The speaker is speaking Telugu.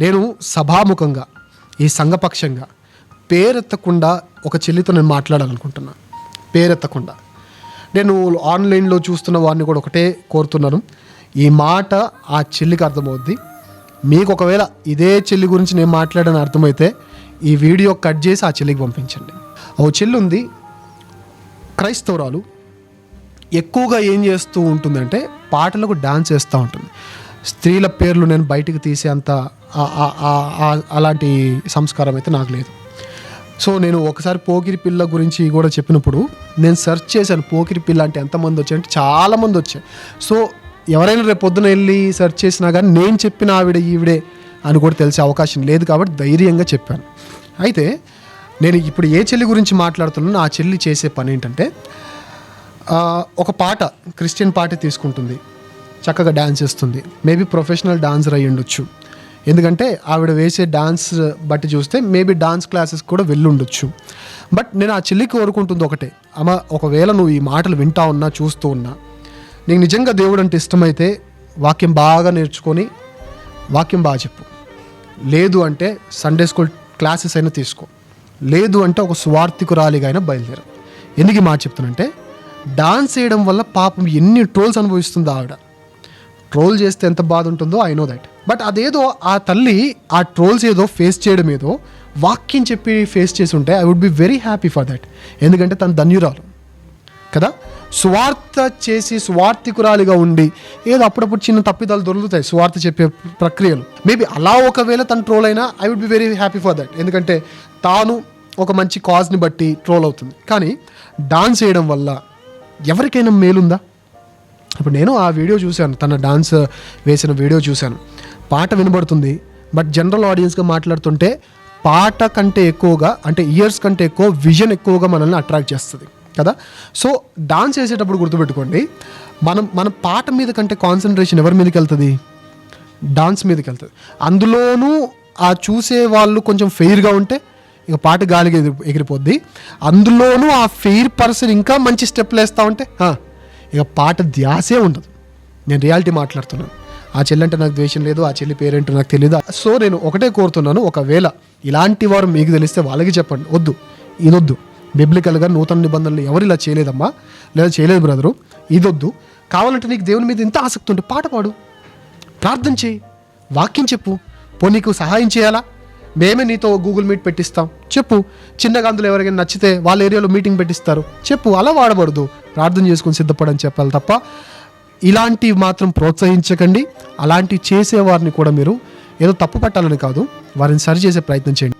నేను సభాముఖంగా ఈ సంఘపక్షంగా పేరెత్తకుండా ఒక చెల్లితో నేను మాట్లాడాలనుకుంటున్నా. పేరెత్తకుండా. నేను ఆన్లైన్లో చూస్తున్న వారిని కూడా ఒకటే కోరుతున్నాను. ఈ మాట ఆ చెల్లికి అర్థమవుద్ది. మీకు ఒకవేళ ఇదే చెల్లి గురించి నేను మాట్లాడని అర్థమైతే ఈ వీడియో కట్ చేసి ఆ చెల్లికి పంపించండి. ఓ చెల్లి ఉంది. క్రైస్తవురాలు. ఎక్కువగా ఏం చేస్తూ ఉంటుందంటే పాటలకు డాన్స్ చేస్తూ ఉంటుంది. స్త్రీల పేర్లు నేను బయటికి తీసే అంత ఆ- అలాంటి సంస్కారం అయితే నాకు లేదు. సో నేను ఒకసారి పోకిరి పిల్ల గురించి కూడా చెప్పినప్పుడు నేను సెర్చ్ చేశాను పోకిరి పిల్ల అంటే ఎంతమంది వచ్చాయి అంటే చాలామంది వచ్చాయి. సో ఎవరైనా రేపు పొద్దున వెళ్ళి సెర్చ్ చేసినా కానీ నేను చెప్పిన ఆవిడ ఈవిడే అని కూడా తెలిసే అవకాశం లేదు కాబట్టి ధైర్యంగా చెప్పాను. అయితే నేను ఇప్పుడు ఏ చెల్లి గురించి మాట్లాడుతున్నానో ఆ చెల్లి చేసే పని ఏంటంటే ఒక పాట క్రిస్టియన్ పాట తీసుకుంటుంది. చక్కగా డ్యాన్స్ చేస్తుంది. మేబీ ప్రొఫెషనల్ డాన్సర్ అయ్యి ఉండొచ్చు. ఎందుకంటే ఆవిడ వేసే డాన్స్ బట్టి చూస్తే మేబీ డాన్స్ క్లాసెస్ కూడా వెళ్ళుండొచ్చు. బట్ నేను ఆ చెల్లికి కోరుకుంటుంది ఒకటే. అమ్మ ఒకవేళ నువ్వు ఈ మాటలు వింటా ఉన్నా చూస్తూ ఉన్నా నీకు నిజంగా దేవుడు అంటే ఇష్టమైతే వాక్యం బాగా నేర్చుకొని వాక్యం బాగా చెప్పు. లేదు అంటే సండే స్కూల్ క్లాసెస్ అయినా తీసుకో. లేదు అంటే ఒక స్వార్థికురాలిగా అయినా బయలుదేరు. ఎందుకు మా మాట చెప్తానంటే డాన్స్ చేయడం వల్ల పాపం ఎన్ని ట్రోల్స్ అనుభవిస్తుందో ఆవిడ. ట్రోల్ చేస్తే ఎంత బాధ ఉంటుందో ఐ నో దట్ బట్ అదేదో ఆ తల్లి ఆ ట్రోల్స్ ఏదో ఫేస్ చేయడం ఏదో వాక్యం చెప్పి ఫేస్ చేసి ఉంటే I would be very happy for that ఎందుకంటే తను ధన్యురాలు. కదా? స్వార్థ చేసి స్వార్థికురాలిగా ఉండి ఏదో అప్పుడప్పుడు చిన్న తప్పిదాలు దొరుకుతాయి స్వార్థ చెప్పే ప్రక్రియలు. మేబీ అలా ఒకవేళ తను ట్రోల్ అయినా I would be very happy for that ఎందుకంటే తాను ఒక మంచి కాజ్ని బట్టి ట్రోల్ అవుతుంది. కానీ డాన్స్ చేయడం వల్ల ఎవరికైనా మేలుందా? ఇప్పుడు నేను ఆ వీడియో చూశాను తన డాన్స్ వేసిన వీడియో చూశాను. పాట వినబడుతుంది బట్ జనరల్ ఆడియన్స్గా మాట్లాడుతుంటే పాట కంటే ఎక్కువగా అంటే ఇయర్స్ కంటే ఎక్కువ విజన్ ఎక్కువగా మనల్ని అట్రాక్ట్ చేస్తుంది కదా? సో డాన్స్ వేసేటప్పుడు గుర్తుపెట్టుకోండి మనం మన పాట మీద కంటే కాన్సన్ట్రేషన్ ఎవరి మీదకి వెళ్తుంది? డాన్స్ మీదకి వెళ్తుంది. అందులోనూ ఆ చూసే వాళ్ళు కొంచెం ఫెయిర్గా ఉంటే ఇక పాట గాలికి ఎగిరి ఎగిరిపోద్ది. అందులోనూ ఆ ఫెయిర్ పర్సన్ ఇంకా మంచి స్టెప్లు వేస్తూ ఉంటే ఇక పాట ధ్యాసే ఉండదు. నేను రియాలిటీ మాట్లాడుతున్నాను. ఆ చెల్లి అంటే నాకు ద్వేషం లేదు ఆ చెల్లి పేరేంటో నాకు తెలియదు సో నేను ఒకటే కోరుతున్నాను ఒకవేళ ఇలాంటి వారు మీకు తెలిస్తే వాళ్ళకి చెప్పండి. వద్దు ఇదొద్దు. బిబ్లికల్గా నూతన నిబంధనలు ఎవరు ఇలా చేయలేదమ్మా? లేదా చేయలేదు బ్రదరు? ఇదొద్దు. కావాలంటే నీకు దేవుని మీద ఇంత ఆసక్తి ఉంటే పాట పాడు. ప్రార్థన చేయి. వాక్యం చెప్పు. పో నీకు సహాయం చేయాలా? మేమే నీతో గూగుల్ మీట్ పెట్టిస్తాం. చెప్పు. చిన్నగా అందులో ఎవరికైనా నచ్చితే వాళ్ళ ఏరియాలో మీటింగ్ పెట్టిస్తారు. చెప్పు. అలా వాడబడదు. ప్రార్థన చేసుకుని సిద్ధపడని చెప్పాలి తప్ప ఇలాంటివి మాత్రం ప్రోత్సహించకండి. అలాంటివి చేసేవారిని కూడా మీరు ఏదో తప్పు పట్టాలని కాదు. వారిని సరిచేసే ప్రయత్నం చేయండి.